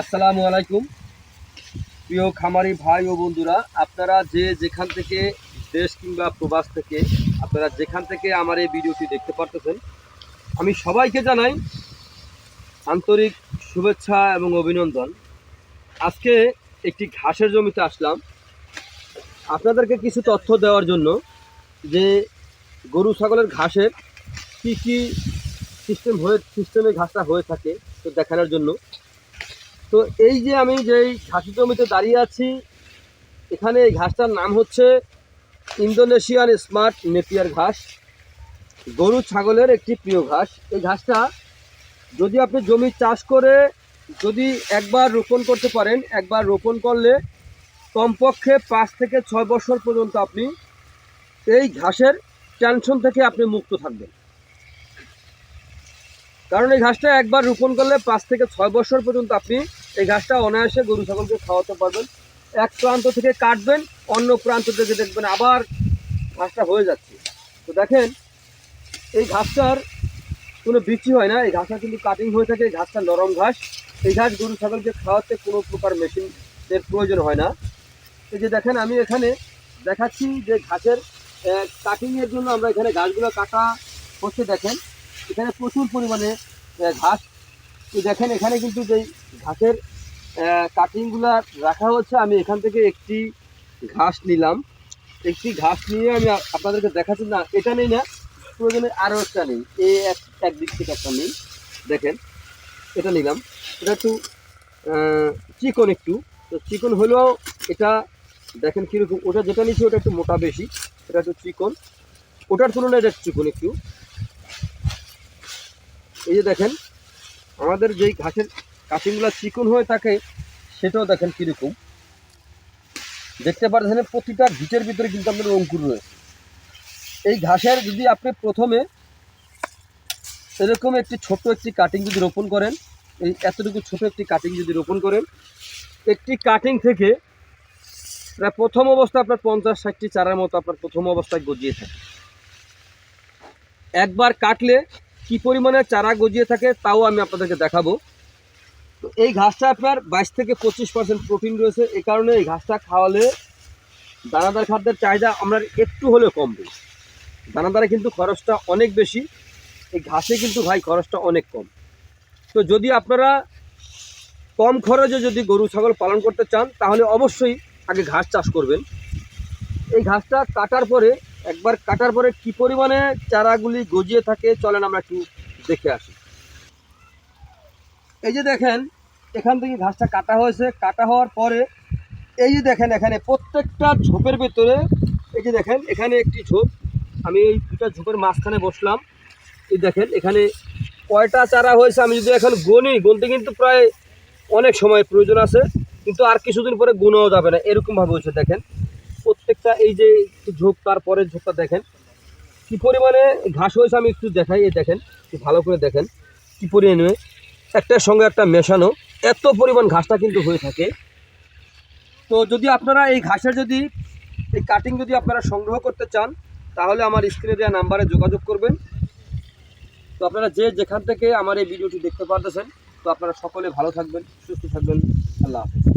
আসসালামু আলাইকুম। প্রিয় খামারি ভাই ও বন্ধুরা, আপনারা যে যেখান থেকে দেশ কিংবা প্রবাস থেকে আপনারা যেখান থেকে আমার এই ভিডিওটি দেখতে পারতেছেন, আমি সবাইকে জানাই আন্তরিক শুভেচ্ছা এবং অভিনন্দন। আজকে একটি ঘাসের জমিতে আসলাম। আপনাদেরকে কিছু তথ্য দেওয়ার জন্য যে গরু ছাগলের ঘাসের কী কী সিস্টেম হয়ে সিস্টেমে ঘাসটা হয়ে থাকে, তো দেখানোর জন্য। তো এই যে আমি যেই ঘাসি জমিতে দাঁড়িয়ে আছি, এখানে এই ঘাসটার নাম হচ্ছে ইন্দোনেশিয়ান স্মার্ট নেপিয়ার ঘাস। গরু ছাগলের একটি প্রিয় ঘাস। এই ঘাসটা যদি আপনি জমি চাষ করে যদি একবার রোপণ করতে পারেন, একবার রোপণ করলে কমপক্ষে পাঁচ থেকে ছয় বছর পর্যন্ত আপনি এই ঘাসের টেনশন থেকে আপনি মুক্ত থাকবেন। কারণ এই ঘাসটা একবার রোপণ করলে পাঁচ থেকে ছয় বছর পর্যন্ত আপনি এই ঘাসটা অনায়াসে গরু ছাগলকে খাওয়াতে পারবেন। এক প্রান্ত থেকে কাটবেন, অন্য প্রান্ত থেকে দেখবেন আবার ঘাসটা হয়ে যাচ্ছে। তো দেখেন, এই ঘাসটার কোনো বিক্রি হয় না, এই ঘাসটা কিন্তু কাটিং হয়ে থাকে, এই ঘাসটা নরম ঘাস। এই ঘাস গরু ছাগলকে খাওয়াতে কোনো প্রকার মেশিনের প্রয়োজন হয় না। এই যে দেখেন, আমি এখানে দেখাচ্ছি যে ঘাসের কাটিংয়ের জন্য আমরা এখানে ঘাসগুলো কাটা হচ্ছে, দেখেন। এখানে প্রচুর পরিমাণে ঘাস তো দেখেন, এখানে কিন্তু যে ঘাসের কাটিংগুলো রাখা হচ্ছে, আমি এখান থেকে একটি ঘাস নিলাম। একটি ঘাস নিয়ে আমি আপনাদেরকে দেখাচ্ছি না, এটা নেই না, প্রয়োজনে আরও একটা নেই। এই এক একদিক থেকে একটা নেই। দেখেন, এটা নিলাম। এটা একটু চিকন একটু। তো চিকন হলেও এটা, দেখেন কীরকম, ওটা যেটা নিচ্ছি ওটা একটু মোটা বেশি, এটা একটু চিকন। ওটার তুলনায় এটা চিকন একটু। এই যে দেখেন আমাদের যেই ঘাসের কাটিংগুলো চিকন হয়ে থাকে, সেটাও দেখেন কীরকম। দেখতে পাচ্ছেন প্রতিটা ভিটের ভিতরে কিন্তু আপনার অঙ্কুর রয়েছে। এই ঘাসের যদি আপনি প্রথমে এরকম একটি ছোট একটি কাটিং যদি রোপণ করেন, এই এতটুকু ছোট একটি কাটিং যদি রোপণ করেন, একটি কাটিং থেকে প্রায় প্রথম অবস্থা আপনার পঞ্চাশ, ষাটটি চারার মতো আপনার প্রথম অবস্থায় গজিয়ে থাকে। একবার কাটলে কি পরিমাণে চারা গজিয়ে থাকে তাও আমি আপনাদেরকে দেখাবো। তো এই ঘাসটা আপনার বাইশ থেকে পঁচিশ পার্সেন্ট প্রোটিন রয়েছে। এই কারণে এই ঘাসটা খাওয়ালে দানাদার খাদ্যের চাহিদা আমরা একটু হলেও কমবে দানাদারে কিন্তু খরচটা অনেক বেশি, এই ঘাসে কিন্তু ভাই খরচটা অনেক কম। তো যদি আপনারা কম খরচে যদি গরু, ছাগল পালন করতে চান, তাহলে অবশ্যই আগে ঘাস চাষ করবেন। এই ঘাসটা কাটার পরে একবার কাটার পরে কি পরিমাণে চারাগুলি গজিয়ে থাকে, চলেন আমরা একটু দেখে আসি। এই যে দেখেন, এখান থেকে ঘাসটা কাটা হয়েছে। কাটা হওয়ার পরে এই যে দেখেন, এখানে প্রত্যেকটা ঝোপের ভেতরে, এই যে দেখেন, এখানে একটি ঝোপ। আমি এই দুটা ঝোপের মাঝখানে বসলাম। এই দেখেন, এখানে কয়টা চারা হয়েছে আমি যদি এখন গনি, গুনতে কিন্তু প্রায় অনেক সময় প্রয়োজন আছে, কিন্তু আর কিছুদিন পরে গুনাও যাবে না। এরকমভাবে হয়েছে, দেখেন। প্রত্যেকটা এই যে ঝোপ তারপরের ঝোপটা দেখেন, কি পরিমাণে ঘাস হয়েছে আমি একটু দেখাই, এই দেখেন, একটু ভালো করে দেখেন, কি পরিমাণে। একটার সঙ্গে একটা মেশানো, এত পরিমাণ ঘাসটা কিন্তু হয়ে থাকে। তো যদি আপনারা এই ঘাসের যদি, এই কাটিং যদি আপনারা সংগ্রহ করতে চান, তাহলে আমার স্ক্রিনে দেওয়া নাম্বারে যোগাযোগ করবেন। তো আপনারা যে যেখান থেকে আমার এই ভিডিওটি দেখতে পারতেছেন, তো আপনারা সকলে ভালো থাকবেন, সুস্থ থাকবেন। আল্লাহ হাফেজ।